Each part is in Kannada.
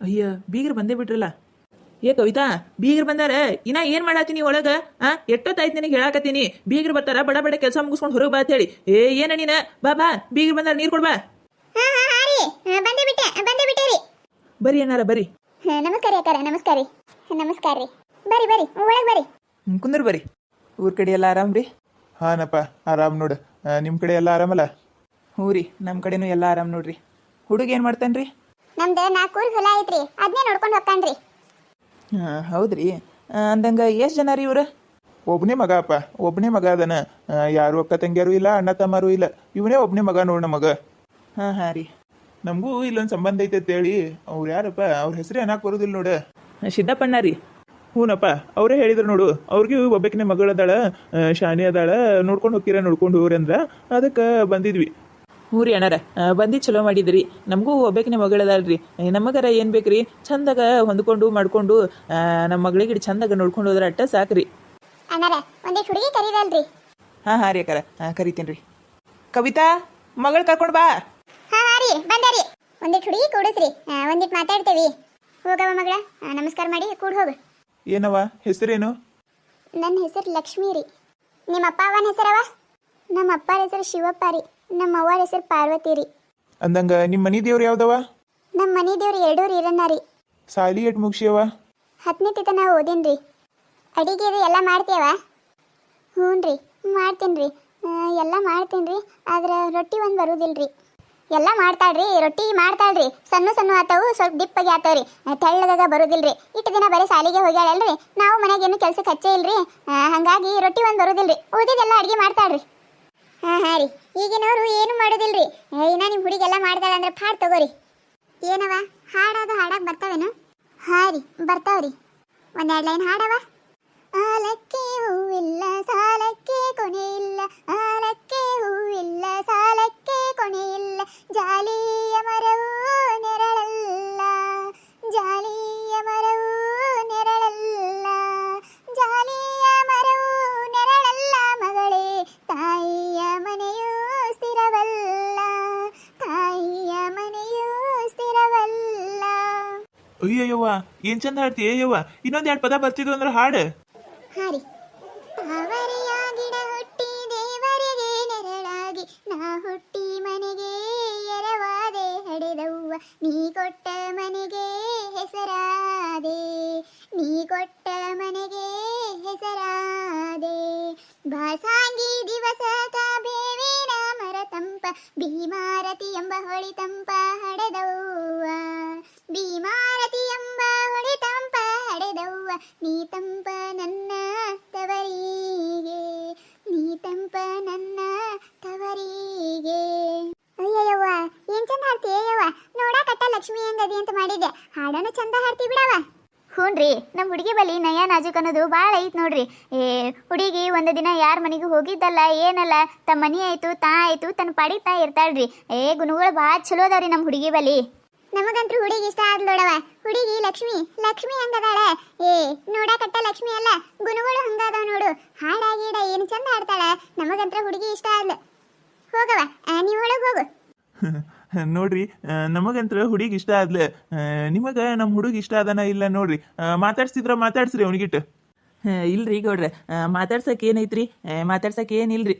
ಅಯ್ಯ ಬೀಗರ್ ಬಂದೇ ಬಿಟ್ರಲ್ಲ? ಏ ಕವಿತಾ ಬೀಗರ್ ಬಂದಾರ. ಇನ್ನ ಏನ್ ಮಾಡತ್ತೀನಿ ಒಳಗ? ಆ ಎಷ್ಟೊತ್ತಾಯ್ತು ನಿನಗೆ ಹೇಳಾಕತ್ತೀನಿ? ಬೀಗರ್ ಬರ್ತಾರ ಬಡ ಬಡ ಕೆಲಸ ಮುಗಿಸ್ಕೊಂಡು ಹೊರಗೆ ಬಾ ಅಂತ ಹೇಳಿ. ಏ ಏನ ನೀನ? ಬಾ ಬಾ ಬೀಗರ್ ಬಂದಾರ ನೀರ್ ಕೊಡ್ಬಾ. ಬಂದೇ ಬಿಟ್ಟೆ ಬಂದೇ ಬಿಟ್ಟೆ ರೀ. ಬರಿ ಏನಾರ ಬರಿ. ನಮಸ್ಕಾರ ಅಕ್ಕಾರ ನಮಸ್ಕಾರ ರೀ. ನಮಸ್ಕಾರ ರೀ. ಬರ್ರಿ ಬರಿ ಒಳಗೆ ಬರ್ರಿ ಕುಂದ್ರ ಬರಿ. ಊರ್ ಕಡೆ ಎಲ್ಲ ಆರಾಮ್ ರೀ? ಹಾನಪ್ಪ ಆರಾಮ್ ನೋಡು. ನಿಮ್ಮ ನಿಮ್ ಕಡೆ ಎಲ್ಲ ಆರಾಮಲ್ಲ? ಹ್ಞೂ ರೀ ನಮ್ಮ ಕಡೆನೂ ಎಲ್ಲ ಆರಾಮ್ ನೋಡ್ರಿ. ಹುಡುಗ ಏನು ಮಾಡ್ತಾನ್ರಿ? ನಮ್ದು ನಾಲ್ಕು ಊರ್ ಹೊಲ ಐತ್ರಿ ಅದನ್ನೇ ನೋಡ್ಕೊಂಡು ಹೋಗ್ತಾನ್ರಿ. ಹಾಂ ಹೌದ್ರಿ. ಅಂದಂಗ ಎಷ್ಟು ಜನ ರೀ ಇವ್ರು? ಒಬ್ನೇ ಮಗ ಅಪ್ಪ ಒಬ್ನೇ ಮಗ ಅದನ. ಯಾರು ಅಕ್ಕ ತಂಗಿಯರು ಇಲ್ಲ ಅಣ್ಣ ತಮ್ಮರು ಇಲ್ಲ. ಇವನೇ ಒಬ್ನೇ ಮಗ ನೋಡ ಮಗ ಹಾಂ ಹಾಂ ರೀ. ನಮಗೂ ಇಲ್ಲೊಂದು ಸಂಬಂಧ ಐತೆ ಅಂತೇಳಿ ಅವ್ರು ಯಾರಪ್ಪ ಅವ್ರ ಹೆಸರೇ ಅನ್ನಕ್ಕೆ ಬರೋದಿಲ್ಲ ನೋಡು. ಸಿದ್ದಪ್ಪಣ್ಣ ರೀ. ಹ್ಞೂನಪ್ಪ ಅವರೇ ಹೇಳಿದ್ರು ನೋಡು ಅವ್ರಿಗೆ ಒಬ್ಬಕಿನ ಮಗಳದಾಳ ಅದಾಳ ಶಾನಿ ಅದಾಳ ನೋಡ್ಕೊಂಡು ಹೋಗ್ತೀರ ನೋಡ್ಕೊಂಡು ಹೋಗ್ರಿ ಅಂದ್ರೆ ಅದಕ್ಕೆ ಬಂದಿದ್ವಿ. ಹ್ಞೂ ರೀ ಅಣ್ಣಾರ ಬಂದು ಚಲೋ ಮಾಡಿದ್ರಿ. ನಮಗೂ ಒಬ್ಬಾಕಿನ ಮಗಳದಲ್ರಿ ನಮಗರ ಏನು ಬೇಕ್ರಿ? ಚಂದಾಗ ಹೊಂದ್ಕೊಂಡು ಮಾಡ್ಕೊಂಡು ನಮ್ಮ ಮಗಳಿಗೆ ಚಂದಾಗ ನೋಡ್ಕೊಂಡು ಹೋದ್ರೆ ಅಟ್ಟ ಸಾಕ್ರಿ. ಅಣ್ಣಾರ ಒಂದಿಷ್ಟು ಹುಡುಗಿ ಕರೀರಲ್ರಿ? ಹಾಂ ಹಾಂ ರೀ ಅಕ್ಕಾರ. ಕರಿತೀನಿ ರೀ ಕವಿತಾ ಮಗಳು ಕರ್ಕೊಂಡು ಬಾ. ಹಾಂ ಹಾಂ ರೀ. ಬಂದಾರಿ ಒಂದಿಟ್ಟು ಹುಡುಗಿ ಕೂಡಿಸ್ರಿ. ಒಂದಿಟ್ಟು ಮಾತಾಡ್ತೇವಿ. ಹೋಗವ ಮಗಳ. ನಮಸ್ಕಾರ ಮಾಡಿ ಕೂಡ ಹೋಗು. ಏನವ ಹೆಸರೇನು? ನನ್ನ ಹೆಸರು ಲಕ್ಷ್ಮೀ ರೀ. ನಿಮ್ಮ ಅಪ್ಪ ಅವನ ಹೆಸರವ ನಮ್ಮ ಅಪ್ಪರ ಹೆಸರು ಶಿವಪ್ಪ ರೀ. ನಮ್ಮ ಅವ್ವರ ಹೆಸರು ಪಾರ್ವತಿ ರೀ. ಅಂದಂಗ ನಿಮ್ಮ ಮನಿ ದೇವ್ರು ಯಾವ್ದವ? ನಮ್ಮ ಮನೆ ದೇವ್ರು ಎರಡೂ ಇರಣ್ಣ ರೀ. ಸಾಲಿ ಎಟ್ ಮುಗಿಸ್ಯವ? ಹತ್ತನೇ ತಿತ ನಾವು ಓದಿನ್ರಿ ಅಡಿಗೆ ಎಲ್ಲ ಮಾಡ್ತೇವ ಹ್ಞೂ ರೀ ಮಾಡ್ತೀನಿ ರೀ. ಎಲ್ಲ ಮಾಡ್ತೀನಿ ರೀ ಆದ್ರೆ ರೊಟ್ಟಿ ಒಂದು ಬರುದಿಲ್ರಿ ಎಲ್ಲ ಮಾಡ್ತಾಳ್ರಿ ರೊಟ್ಟಿ ಮಾಡ್ತಾಳ್ರಿ ಸಣ್ಣ ಸಣ್ಣ ಆತವು ಸ್ವಲ್ಪ ದಿಪ್ಪಾಗಿ ತೆಳ್ಳದಾಗ ತೆಳ್ಳಗಾಗ ಬರುದಿಲ್ರಿ ಇಟ್ಟು ದಿನ ಬರೀ ಸಾಲಿಗೆ ಹೋಗ್ಯಾಳಲ್ರಿ. ನಾವು ಮನೆಗೇನು ಏನು ಕೆಲ್ಸಕ್ಕೆ ಹಚ್ಚೇ ಇಲ್ರಿ. ಹಂಗಾಗಿ ರೊಟ್ಟಿ ಒಂದು ಬರುದಿಲ್ರಿ ಉಳಿದಿದ್ದೆಲ್ಲ ಅಡಿಗೆ ಮಾಡ್ತಾಳ್ರಿ ಹಾಂ ಹಾಂ ರೀ. ಈಗಿನವರು ಏನು ಮಾಡೋದಿಲ್ರಿ? ಇನ್ನ ನಿಮ್ಮ ಹುಡುಗೆಲ್ಲ ಮಾಡ್ದಾಳ ಅಂದ್ರೆ ಪಾಡ್ ತಗೋರಿ. ಏನವ? ಹಾಡೋದು ಹಾಡಕ್ ಬರ್ತಾವೇನು? ಹಾರಿ ರೀ, ಬರ್ತಾವ್ರಿ. ಒಂದೆರಡು ಲೈನ್ ಹಾಡವ. ಆಲಕ್ಕೆ ಹೂವಿಲ್ಲ, ಸಾಲಕ್ಕೆ ಕೊನೆ ಇಲ್ಲ, ಆಲಕ್ಕೆ ಹೂವಿಲ್ಲ ಅಯ್ಯಯ್ಯವ್ವ, ಏನ್ ಚಂದ ಹಾಡ್ತಿ ಅಯ್ಯವ್ವ, ಇನ್ನೊಂದ್ ಎರಡು ಪದ ಬರ್ತಿದ್ವು ಅಂದ್ರೆ ಹಾಡು. ಹಾರಿ ತಾವರೆಯ ಗಿಡ ಹುಟ್ಟಿ ದೇವರಿಗೆ ನೆರಳಾಗಿ, ನಾ ಹುಟ್ಟಿ ಮನೆಗೆ ಎರವಾದೆ ಹಡೆದವ್ವ. ನೀ ಕೊಟ್ಟ ಮನೆಗೆ ಹೆಸರಾದೆ, ನೀ ಕೊಟ್ಟ ಮನೆಗೆ ಹೆಸರಾದೆ. ಬಾಸಾಂಗಿ ದಿವಸ ಬೇವಿನ ಮರ ತಂಪ ಭೀಮಾರತಿ ಎಂಬ ಹೊಳಿ ತಂಪ ಹಡೆದವ್ವ. ಭೀಮಾರತಿ ನೀ ತಂಪ ನನ್ನ ತವರಿಗೆ, ನೀ ತಂಪ ನನ್ನ ತವರಿಗೆ. ಅಯ್ಯಯ್ಯವ್ವ, ಏನ್ ಚಂದ ಹಾಡ್ತಿ ಅಯ್ಯವ್ವ? ನೋಡಾಕಟ್ಟ ಲಕ್ಷ್ಮಿ ಹೆಂಗದಿ ಅಂತ ಮಾಡಿದ್ದೆ. ಹಾಡನು ಚಂದ ಹಾಡ್ತಿ ಬಿಡವ ಹ್ಞೂನ್ರಿ ನಮ್ಮ ಹುಡುಗಿ ಬಲಿ ನಯ ನಾಜುಕ್ ಅನ್ನೋದು ಭಾಳ ಐತ್ ನೋಡ್ರಿ. ಏ, ಹುಡುಗಿ ಒಂದು ದಿನ ಯಾರ ಮನೆಗೆ ಹೋಗಿದ್ದಲ್ಲ, ಏನಲ್ಲ? ತಮ್ಮ ಮನಿ ಆಯ್ತು, ತಾ ಆಯ್ತು ತನ್ನ ಪಾಡಿ ತಾ ಇರ್ತಾಳ್ರಿ. ಏ, ಗುಣಗಳು ಭಾಳ ಚಲೋ ಅದಾವ್ರಿ ನಮ್ಮ ಹುಡುಗಿ ಬಲಿ ನಮಗಂತೂ ಹುಡುಗಿ ಇಷ್ಟ ಆದ್ ನೋಡವ ಹುಡುಗಿ ಲಕ್ಷ್ಮಿ ಲಕ್ಷ್ಮಿ ಹಂಗದಾಳ. ಏ, ನೋಡಾಕಟ್ಟ ಲಕ್ಷ್ಮಿ ಅಲ್ಲ, ಗುಣಗಳು ಹಂಗಾದ ನೋಡು. ಹಾಡ ಏನು ಚಂದ ಹಾಡ್ತಾಳ, ನಮಗಂತ್ರ ಹುಡುಗಿ ಇಷ್ಟ ಆದ್ಲು. ಹೋಗವ ನೀವು ಒಳಗೆ ಹೋಗು. ನೋಡ್ರಿ ನಮಗಂತ್ರ ಹುಡುಗಿ ಇಷ್ಟ ಆದ್ಲೆ. ನಿಮಗ ನಮ್ಮ ಹುಡುಗಿ ಇಷ್ಟ ಅದನ ಇಲ್ಲ ನೋಡ್ರಿ. ಮಾತಾಡ್ಸಿದ್ರ ಮಾತಾಡ್ಸ್ರಿ ಅವನಿಗಿಟ್ಟು. ಇಲ್ರಿ ಗೌಡ್ರೆ. ಮಾತಾಡ್ಸಕ್ಕೆ ಏನೈತ್ರಿ? ಮಾತಾಡ್ಸಕ್ ಮಾತಾಡ್ಸಕ್ಕೆ ಏನಿಲ್ರಿ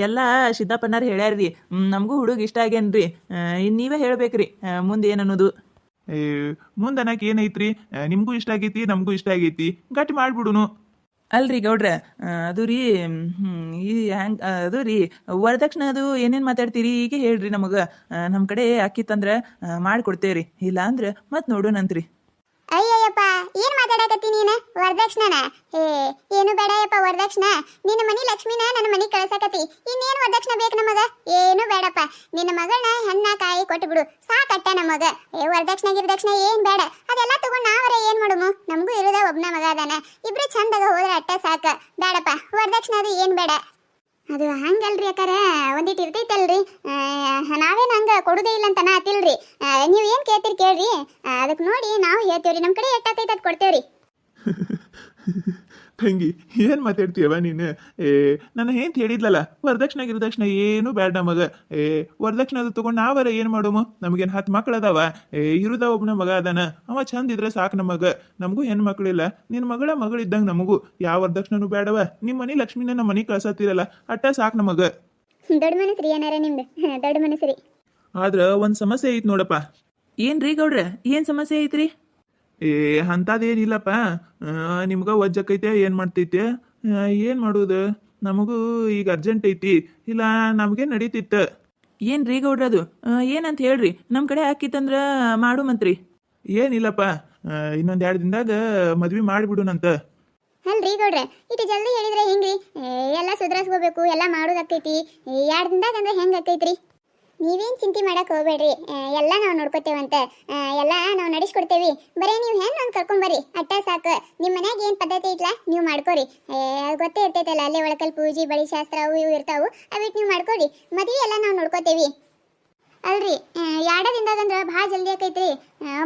ಎಲ್ಲ ಸಿದ್ದಪ್ಪನಾರ್ ಹೇಳ್ಯಾರ್ರಿ. ನಮಗೂ ಹುಡುಗ ಇಷ್ಟ ಆಗೇನ್ರಿ ಆ, ಇನ್ ನೀವೇ ಹೇಳ್ಬೇಕ್ರಿ. ಮುಂದೆ ಏನನ್ನೋದು ಮುಂದೆ ಅನ್ನಕ್ಕೆ ಏನೈತ್ರಿ? ನಿಮ್ಗೂ ಇಷ್ಟ ಆಗೈತಿ ನಮಗೂ ಇಷ್ಟ ಆಗೈತಿ. ಗಟ್ಟಿ ಮಾಡ್ಬಿಡುನು. ಅಲ್ರಿ ಗೌಡ್ರ. ಅದು ರೀ ಹ್ಮ್, ಈ ಹ್ಯಾಂಗ್ ಅದು ರೀ ವರದಕ್ಷಿಣೆ ಅದು ಏನೇನು ಮಾತಾಡ್ತೀರಿ? ಈಗ ಹೇಳ್ರಿ ನಮಗೆ. ನಮ್ಮ ಕಡೆ ಅಕ್ಕಿತ್ತಂದ್ರೆ ಮಾಡಿಕೊಡ್ತೇವೆ ರೀ ಇಲ್ಲ ಅಂದ್ರೆ ಮತ್ತೆ ನೋಡೋಣಂತ್ರಿ. ಅಯ್ಯಯ್ಯಪ್ಪ, ಏನ್ ಮಾತಾಡಕತ್ತಿ ನೀನ? ವರದಕ್ಷಿಣನ? ಏ ಏನು ಬೇಡಯಪ್ಪ ವರದಕ್ಷಿಣ. ನಿನ್ನ ಮನಿ ಲಕ್ಷ್ಮಿನ ನನ್ನ ಮನಿ ಕಳ್ಸಕತ್ತಿ. ಇನ್ನೇನು ವರದಕ್ಷಿಣ ಬೇಕು ನಮಗ? ಏನು ಬೇಡಪ್ಪ. ನಿನ್ನ ಮಗಳನ್ನ ಹೆಣ್ಣ ಕಾಯಿ ಬಿಡು ಸಾಕಟ್ಟ ನಮಗ. ಏ, ವರದಕ್ಷಿಣ ಗಿರದಕ್ಷಿಣ ಏನ್ ಬೇಡ. ಅದೆಲ್ಲ ತಗೊಂಡ್ ನಾವರ ಏನ್ ಮಾಡುಮು? ನಮಗೂ ಇರೋದ ಒಬ್ನ ಮಗ ಅದಾನ. ಇಬ್ರು ಚಂದಾಗ ಹೋದ್ರೆ ಅಟ್ಟ ಸಾಕ. ಬೇಡಪ್ಪ ವರದಕ್ಷಿಣ ಅದು ಏನ್ ಬೇಡ. ಅದು ಹಂಗಲ್ರಿ ಅಕ್ಕಾರ ಒಂದಿಟ್ಟು ಇರ್ತೈತಲ್ರಿ. ನಾವೇನು ಹಂಗೆ ಕೊಡುದೇ ಇಲ್ಲ ಅಂತ ಆತಿಲ್ರಿ. ನೀವು ಏನು ಕೇಳ್ತೀರಿ ಕೇಳ್ರಿ. ಅದಕ್ಕೆ ನೋಡಿ ನಾವು ಹೇಳ್ತೀವ್ರಿ. ನಮ್ಮ ಕಡೆ ಎಷ್ಟಾಗ್ತೈತೆ ಅದು ಕೊಡ್ತೇವ್ರಿ. ತಂಗಿ ಏನು ಮಾತಾಡ್ತೀಯವ ನೀನು? ಏ ನನ್ನ ಹೆಂತ ಹೇಳಿದ್ಲಲ್ಲ ವರದಕ್ಷಿಣೆ ಗಿರದಕ್ಷಿಣೆ ಏನು ಬೇಡ ನಮಗ ಏ ವರದಕ್ಷಿಣೆ ಅದು ತಗೊಂಡು ನಾವರ ಏನು ಮಾಡೋಮು? ನಮಗೇನು ಹತ್ತು ಮಕ್ಳು ಅದಾವ ಏ ಇರುದ ಒಬ್ಬನ ಮಗ ಅದಾನ. ಅವ ಚಂದ ಇದ್ರೆ ಸಾಕು ನಮಗ ನಮಗೂ ಹೆಣ್ಣು ಮಕ್ಕಳಿಲ್ಲ ನಿನ್ನ ಮಗಳ ಮಗಳಿದ್ದಂಗೆ ನಮಗೂ. ಯಾವ ವರದಕ್ಷಿಣೆನೂ ಬೇಡವ ನಿಮ್ಮ ಮನೆ ಲಕ್ಷ್ಮಿನ ನಮ್ಮ ಮನೆ ಕಳ್ಸತ್ತಿರಲ್ಲ. ಅಟ್ಟ ಸಾಕು ನಮಗ ದೊಡ್ಡ ಮನಸ್ರಿ ಏನಾರ ನಿಮ್ದು. ದೊಡ್ಡ ದೊಡ್ಡ ಸರಿ ಆದ್ರ ಒಂದು ಸಮಸ್ಯೆ ಐತಿ ನೋಡಪ್ಪ. ಏನ್ರಿ ಗೌಡ್ರ? ಏನ್ ಸಮಸ್ಯೆ ಐತ್ರಿ? ಏ ಅಂಥದ್ದೇನಿಲ್ಲಪ್ಪ ನಿಮ್ಗೆ ಒಜ್ಜಕೈತೆ ಏನು ಮಾಡ್ತೈತೆ? ಏನು ಮಾಡೋದು? ನಮಗೂ ಈಗ ಅರ್ಜೆಂಟ್ ಐತಿ. ಇಲ್ಲ ನಮಗೆ ನಡೀತಿತ್ತ. ಏನು ರೀ ಗೌಡ್ರದು ಏನಂತ ಹೇಳ್ರಿ? ನಮ್ಮ ಕಡೆ ಹಾಕಿತ್ತಂದ್ರೆ ಮಾಡು ಮಂತ್ರಿ. ಏನಿಲ್ಲಪ್ಪ. ಇನ್ನೊಂದು ಎರಡು ದಿನದಾಗ ಮದ್ವೆ ಮಾಡಿಬಿಡುನಂತ ಹಲ್ರಿ ಗೌಡ್ರೆ ಇಟ್ಟು ಜಲ್ದಿ ಹೇಳಿದ್ರೆ ಹೆಂಗ್ರಿ? ಎಲ್ಲ ಸುಧಾರಿಸ್ಕೋಬೇಕು ಎಲ್ಲ ಮಾಡೋದಾಕೈತಿ ಎರಡು ದಿನದಾಗ ಅಂದ್ರೆ ಹೆಂಗ್ ಆಕೈತ್ರಿ ನೀವೇನ್ ಚಿಂತೆ ಮಾಡಕ್ಕೆ ಹೋಗ್ಬೇಡ್ರಿ. ಎಲ್ಲ ನಾವು ನೋಡ್ಕೋತೇವಂತ. ಎಲ್ಲ ನಾವು ನಡೆಸ್ಕೊಡ್ತೇವಿ. ಬರೀ ನೀವು ಹೆಣ್ಣು ಒಂದು ಕರ್ಕೊಂಬರ್ರಿ ಅಟ್ಟ ಸಾಕು. ನಿಮ್ಮ ಮನ್ಯಾಗ ಏನು ಪದ್ಧತಿ ಐತ್ಲಾ ನೀವು ಮಾಡ್ಕೋರಿ. ಗೊತ್ತೇ ಇರ್ತೈತಲ್ಲ, ಅಲ್ಲೇ ಒಳಕಲ್ ಪೂಜೆ, ಬಳಿ ಶಾಸ್ತ್ರ ಅವು ಇವು ಇರ್ತಾವು. ಅವಿಟ್ಟು ನೀವು ಮಾಡ್ಕೊರಿ. ಮದುವೆ ಎಲ್ಲ ನಾವು ನೋಡ್ಕೋತೇವಿ. ಅಲ್ರಿ ಎರಡ ದಿನದಾಗ ಅಂದ್ರೆ ಭಾಳ ಜಲ್ದಿ ಆಕೈತ್ರಿ.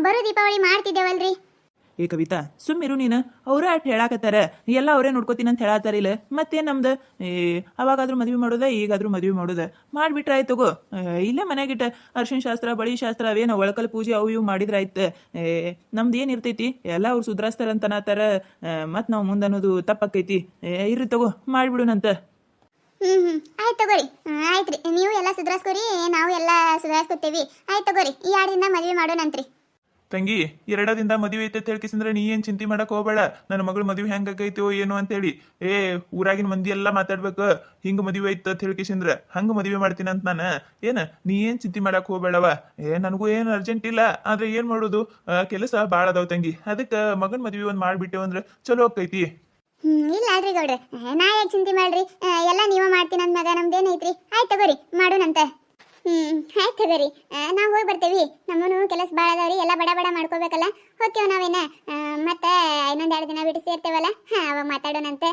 ಬರೋ ದೀಪಾವಳಿ ಮಾಡ್ತಿದ್ದೇವಲ್ರಿ. ಏ ಕವಿತಾ ಸುಮ್ಮಿರು ನೀನು. ಅವ್ರ ಅಷ್ಟು ಹೇಳಾಕತ್ತಾರ. ಎಲ್ಲ ಅವರೇ ನೋಡ್ಕೋತೀನಿ ಅಂತ ಹೇಳತ್ತಾರ ಇಲ್ಲ. ಮತ್ತೇನ್ ನಮ್ದು? ಏ, ಅವಾಗಾದ್ರೂ ಮದುವೆ ಮಾಡೋದ? ಈಗಾದ್ರೂ ಮದುವೆ ಮಾಡೋದ? ಮಾಡಿಬಿಟ್ರೆ ಆಯ್ತು ತಗೋ. ಇಲ್ಲೇ ಮನೆಗಿಟ್ಟ ಅರ್ಶಿನ ಶಾಸ್ತ್ರ, ಬಳಿ ಶಾಸ್ತ್ರ ಅವೇನು ಒಳಕಲ್ ಪೂಜೆ ಅವು ಇವು ಮಾಡಿದ್ರೆ ಆಯ್ತು. ನಮ್ದು ಏನು ಇರ್ತೈತಿ? ಎಲ್ಲ ಅವ್ರು ಸುಧಾರಿಸ್ತಾರ ಅನ್ನತ್ತಾರ ಮತ್ತೆ ನಾವು ಮುಂದೆ ಅನ್ನೋದು ತಪ್ಪಾಕೈತಿ. ಇರ್ರಿ ತಗೋ. ಮಾಡ್ಬಿಡುನಂತ ಹ್ಮ್ ಹ್ಮ್. ಆಯ್ತು ತಗೋರಿ. ಆಯ್ತ್ರಿ. ನೀವು ಎಲ್ಲ ಸುಧಾರಿಸ್ಕೋರಿ ನಾವು ಎಲ್ಲ ಸುಧಾರಿಸ್ಕೋತೀವಿ ಆಯ್ತು ತಗೋರಿ. ಈ ಎರಡಿಂದ ಮಾಡೋಣ ಮಾಡೋಣಂತ್ರಿ. ತಂಗಿ, ಎರಡದಿಂದ ಮದುವೆ ಐತೆ ಹೇಳ್ಕಿಸಂದ್ರೆ ನೀ ಏನ್ ಚಿಂತೆ ಮಾಡಕ್ ಹೋಗಬೇಡ. ನನ್ನ ಮಗಳು ಮದುವೆ ಹೆಂಗಾಗೈತೋ ಏನೋ ಅಂತೇಳಿ. ಏ, ಊರಾಗಿನ ಮಂದಿ ಎಲ್ಲ ಮಾತಾಡ್ಬೇಕು. ಹಿಂಗ ಮದುವೆ ಐತ ಅಂತ ಹಂಗ ಮದುವೆ ಮಾಡ್ತೀನಿ ಅಂತ ನಾನು. ಏನ, ನೀ ಏನ್ ಚಿಂತೆ ಮಾಡಕ್ ಹೋಗ್ಬೇಡವ? ಏ, ನನಗೂ ಏನು ಅರ್ಜೆಂಟ್ ಇಲ್ಲ. ಆದ್ರೆ ಏನ್ ಮಾಡೋದು? ಕೆಲಸ ಬಾಳ ಅದಾವ ತಂಗಿ. ಅದಕ್ಕೆ ಮಗನ ಮದುವೆ ಒಂದ್ ಮಾಡ್ಬಿಟ್ಟೆವು ಅಂದ್ರೆ ಚಲೋ ಆಕೈತಿ ಇಲ್ಲ ಅಲ್ರಿ ಗೌಡ್ರೆ. ನಾ ಯಾಕೆ ಚಿಂತೆ ಮಾಡ್ರಿ? ಎಲ್ಲ ನೀವ ಮಾಡ್ತೀನಿ ಅಂದ್ಮ್ಯಾಗ ನಮ್ದೇನೈತ್ರಿ ಆಯ್ತು ತಗೋರಿ, ಮಾಡೋಣಂತ. ಹ್ಮ್ ಆಯ್ತು ರೀ ನಾವು ಹೋಗಿ ಬರ್ತೇವಿ. ನಮ್ಮನು ಕೆಲಸ ಭಾಳ ಅದಾವ್ರಿ ಎಲ್ಲ ಬಡ ಬಡ ಮಾಡ್ಕೋಬೇಕಲ್ಲ. ಹೋಗ್ತೇವ್ ನಾವೇನ? ಮತ್ತೆ ಇನ್ನೊಂದ್ ಎರಡು ದಿನ ಬಿಟ್ಟು ಸೇರ್ತೇವಲ್ಲ? ಹಾ ಅವಾಗ ಮಾತಾಡೋಣಂತೆ.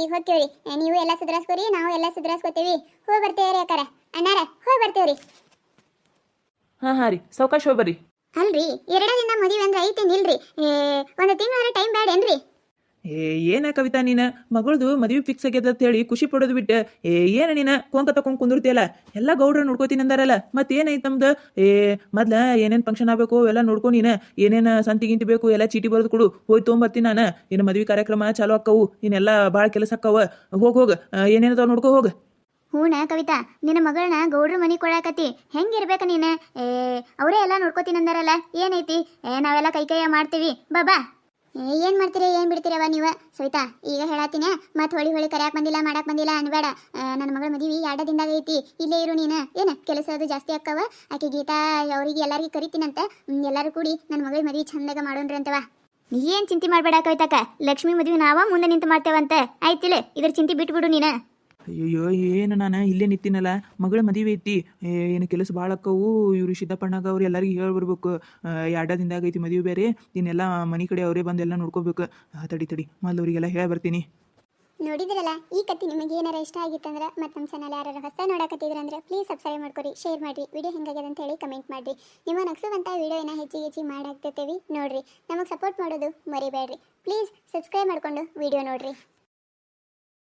ಈಗ ಹೋಗ್ತೇವ್ರಿ ಆ, ನೀವು ಎಲ್ಲ ಸುಧಾರಿಸ್ಕೋರಿ ನಾವು ಎಲ್ಲ ಸುಧಾರಿಸ್ಕೋತೀವಿ. ಹೋಗಿ ಬರ್ತೇವ್ರಿ ಅಕ್ಕಾರ. ಅಣ್ಣಾರ ಹೋಗಿ ಬರ್ತೇವ್ರಿ ಹಾ ಹಾ ರೀ. ಸಾವಕಾಶ ಹೋಗ್ಬರ್ರಿ ಅಲ್ರಿ ಎರಡ ದಿನ ಮದುವೆ ಅಂದ್ರೆ ಐತೇನಿಲ್ರಿ ಒಂದು ತಿಂಗಳ ಟೈಮ್ ಬೇಡ ಬೇಡೇನ್ರಿ ಏ, ಏನ ಕವಿತಾ ನೀನ? ಮಗಳದು ಮದುವೆ ಫಿಕ್ಸ್ ಆಗ್ಯದ ಅಂತ ಹೇಳಿ ಖುಷಿ ಪಡೋದು ಬಿಟ್ಟ. ಏ, ಏನ ನೀನ? ಕೊಂಕ ತಕೊಂಡ್ ಕುಂದಿರ್ತಿಯಲ್ಲ? ಎಲ್ಲ ಗೌಡ್ರ ನೋಡ್ಕೋತೀನಿ ಅಂದಾರಲ್ಲ. ಮತ್ತೇನೈತ್ ನಮ್ದು? ಏ, ಮೊದ್ಲ ಏನೇನ್ ಫಂಕ್ಷನ್ ಆಗ್ಬೇಕು ಎಲ್ಲ ನೋಡ್ಕೊ ನೀನ. ಏನೇನ ಸಂತಿ ಗಿಂತಿ ಬೇಕು ಎಲ್ಲ ಚೀಟಿ ಬರೆದು ಕೊಡು. ಹೋಗಿ ತೊಗೊಂಬರ್ತೀನಿ ನಾನು. ಇನ್ನು ಮದ್ವಿ ಕಾರ್ಯಕ್ರಮ ಚಾಲು ಅಕ್ಕವು ಇನ್ನೆಲ್ಲ ಬಾಳ ಕೆಲಸ ಅಕ್ಕವ ಹೋಗ್, ಹೋಗ. ಏನೇನದಾವ ನೋಡ್ಕೊ ಹೋಗ. ಹೂನ ಕವಿತಾ, ನಿನ್ನ ಮಗಳನ್ನ ಗೌಡ್ರ ಮನಿ ಕೊಡಾಕತಿ ಹೆಂಗಿರ್ಬೇಕ ನೀನ? ಏ, ಅವರೇ ಎಲ್ಲ ನೋಡ್ಕೋತೀನಿ ಅಂದಾರಲ್ಲ. ಏನೈತಿ? ಏ, ನಾವೆಲ್ಲ ಕೈ ಕೈಯ ಮಾಡ್ತೀವಿ. ಬಾ ಬಾ. ಏ, ಏನ್ ಮಾಡ್ತೀರಿ? ಏನ್ ಸವಿತಾ, ಈಗ ಹೇಳತ್ತೀನಿ, ಮತ್ತೆ ಹೊಳಿ ಹೊಳಿ ಕರ್ಯಾಕ್ ಬಂದಿಲ್ಲ, ಮಾಡಾಕ್ ಬಂದಿಲ್ಲ, ಅನ್ಬೇಡ. ನನ್ನ ಮಗಳ ಮದುವೆ ಎರಡ ದಿನದಾಗ ಐತಿ. ಇಲ್ಲೇ ಇರು ನೀನ. ಏನ, ಕೆಲಸ ಅದು ಜಾಸ್ತಿ ಅಕ್ಕವ ಆಕೆ ಗೀತಾ, ಅವರಿಗೆ ಎಲ್ಲರಿಗೂ ಕರಿತೀನಂತ. ಎಲ್ಲರೂ ಕೂಡಿ ನನ್ನ ಮಗಳ ಮದುವೆ ಚಂದಾಗ ಮಾಡೋಣ್ರಿ ಅಂತವ. ಏನ್ ಚಿಂತೆ ಮಾಡ್ಬೇಡ ಕವಿತಾಕ ಲಕ್ಷ್ಮಿ ಮದುವೆ ನಾವ ಮುಂದೆ ನಿಂತು ಮಾಡ್ತೇವಂತ. ಆಯ್ತಿಲ್ಲ ಇದ್ರ ಚಿಂತೆ ಬಿಟ್ಬಿಡು ನೀನ. ಅಯ್ಯೋ ಏನು ನಾನು? ಇಲ್ಲೇ ನಿಂತಿನಲ್ಲ. ಮಗಳ ಮದುವೆ ಐತಿ. ಏನು ಕೆಲಸ ಭಾಳ ಅಕ್ಕವು. ಇವ್ರು ಸಿದ್ದಪ್ಪಣ್ಣಗ ಅವ್ರು ಎಲ್ಲರಿಗೂ ಹೇಳ್ಬರ್ಬೇಕು ಎರಡ ದಿನದಾಗ ಐತಿ ಮದುವೆ ಬೇರೆ. ಇನ್ನೆಲ್ಲ ಮನೆ ಕಡೆ ಅವರೇ ಬಂದು ಎಲ್ಲ ನೋಡ್ಕೋಬೇಕು. ತಡಿ ತಡಿ. ಮೊದ್ಲು ಅವರಿಗೆಲ್ಲ ಹೇಳಿ ಬರ್ತೀನಿ. ನೋಡಿದ್ರಲ್ಲ, ಈ ಕತ್ತಿ ನಿಮಗೆ ಏನಾರ ಇಷ್ಟ ಆಗಿತ್ತಂದ್ರೆ ಮತ್ತು ನಮ್ಮ ಚಾನಲ್ ಯಾರು ಹೊಸ ನೋಡಕತ್ತಿದ್ರಂದ್ರೆ ಪ್ಲೀಸ್ ಸಬ್ಸ್ಕ್ರೈಬ್ ಮಾಡ್ಕೊರಿ ಶೇರ್ ಮಾಡ್ರಿ. ವಿಡಿಯೋ ಹೆಂಗಾಗ್ಯದ ಅಂತ ಹೇಳಿ ಕಮೆಂಟ್ ಮಾಡ್ರಿ. ನಿಮ್ಮ ವಿಡಿಯೋ ವಿಡಿಯೋನ ಹೆಚ್ಚಿಗೆ ಹೆಚ್ಚಿ ಮಾಡಾಕ್ತಿರ್ತೀವಿ ನೋಡ್ರಿ. ನಮಗೆ ಸಪೋರ್ಟ್ ಮಾಡೋದು ಮರಿಬೇಡ್ರಿ ಪ್ಲೀಸ್ ಸಬ್ಸ್ಕ್ರೈಬ್ ಮಾಡ್ಕೊಂಡು ವಿಡಿಯೋ ನೋಡ್ರಿ.